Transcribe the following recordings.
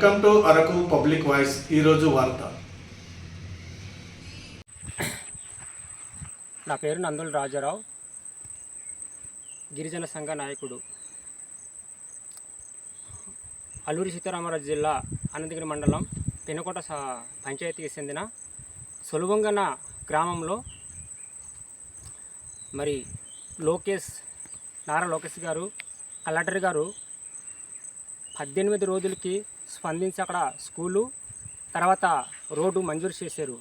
Welcome to Araku public voice ఈరోజు వార్త. నా పేరు నందుల రాజారావు. గిరిజన సంఘ నాయకుడు. అల్లూరి సీతారామరాజు జిల్లా అనంతగిరి మండలం పెనుకోట పంచాయతీకి చెందిన సొలువంగన గ్రామంలో మరి లోకేష్ నారా లోకేష్ గారు కలెక్టర్ గారు పద్దెనిమిది రోజులకి స్పందించి అక్కడ స్కూలు తర్వాత రోడ్డు మంజూరు చేశారు.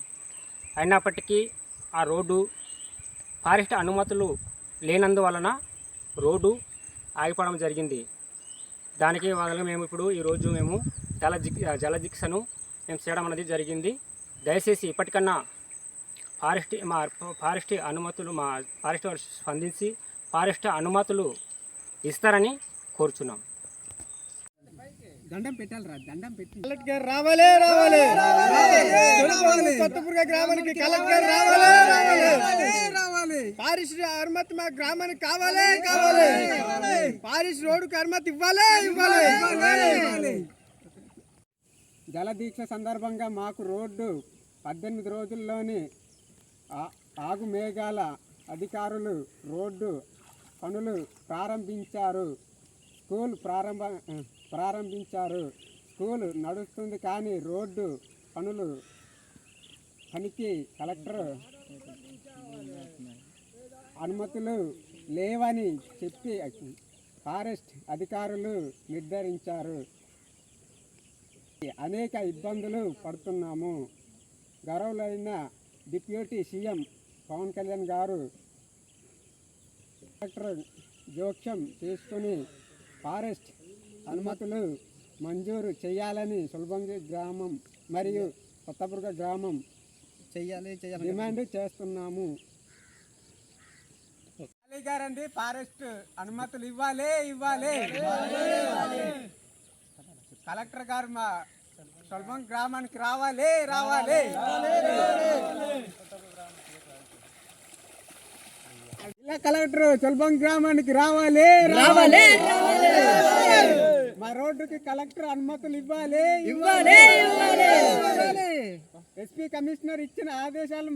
అయినప్పటికీ ఆ రోడ్డు ఫారెస్ట్ అనుమతులు లేనందువలన రోడ్డు ఆగిపోవడం జరిగింది. దానికి వల్ల మేము ఇప్పుడు ఈరోజు మేము జల జల దీక్షను మేము చేయడం అనేది జరిగింది. దయచేసి ఇప్పటికన్నా ఫారెస్ట్ మా ఫారెస్ట్ అనుమతులు మా ఫారెస్ట్ వారు స్పందించి ఫారెస్ట్ అనుమతులు ఇస్తారని కోరుచున్నాం. దండం పెట్టాలిరా దండం పెట్టి. కలెక్టర్ రావాలే రావాలే. కొత్తపుర్గ గ్రామానికి కలెక్టర్ రావాలే రావాలే రావాలి. పారిశ్ర అనుమతి మా గ్రామానికి కావాలే కావాలే. పారిస్ రోడ్డుకి అనుమతి ఇవ్వాలే ఇవ్వాలే. జలదీక్ష సందర్భంగా మాకు రోడ్డు పద్దెనిమిది రోజుల్లోనే ఆగు మేఘాల అధికారులు రోడ్డు పనులు ప్రారంభించారు. స్కూల్ ప్రారంభ ప్రారంభించారు. స్కూల్ నడుస్తుంది కానీ రోడ్డు పనులు పనికి కలెక్టర్ అనుమతులు లేవని చెప్పి ఫారెస్ట్ అధికారులు నిర్ధారించారు. అనేక ఇబ్బందులు పడుతున్నాము. గౌరవులైన deputy CM Pawan Kalyan garu collector జోక్యం చేసుకుని ఫారెస్ట్ అనుమతులు మంజూరు చేయాలని సులభంగి గ్రామం మరియు కొత్తబుర్గ గ్రామం చెయ్యాలి చెయ్యాలి డిమాండ్ చేస్తున్నాము. గారండి ఫారెస్ట్ అనుమతులు ఇవ్వాలి ఇవ్వాలి. కలెక్టర్ గారు మా స్వల్పం గ్రామానికి రావాలి రావాలి. జిల్లా కలెక్టర్ స్వల్పం గ్రామానికి రావాలి రావాలి. మా రోడ్డుకి కలెక్టర్ అనుమతులు ఇవ్వాలి. ఇవ్వాలి. ఎస్పీ కమిషనర్ ఇచ్చిన ఆదేశాలు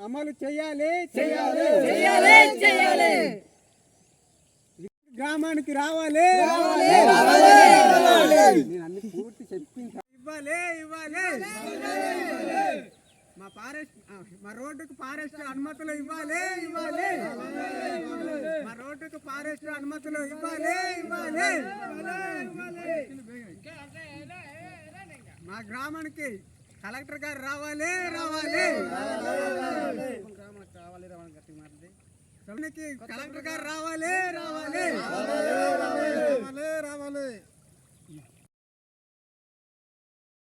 అమలు చేయాలి. చేయాలి. చేయాలి. గ్రామానికి రావాలి. నేను అన్ని పూర్తి చెప్పించా ఇవ్వాలి. ఇవ్వాలి. మా ఫారెస్ట్ మా రోడ్డుకు ఫారెస్ట్ అనుమతులు ఇవ్వాలి ఇవ్వాలి. మా రోడ్డుకు ఫారెస్ట్ అనుమతులు ఇవ్వాలి ఇవ్వాలి. మా గ్రామానికి కలెక్టర్ గారు రావాలి రావాలి. కలెక్టర్ గారు రావాలి రావాలి.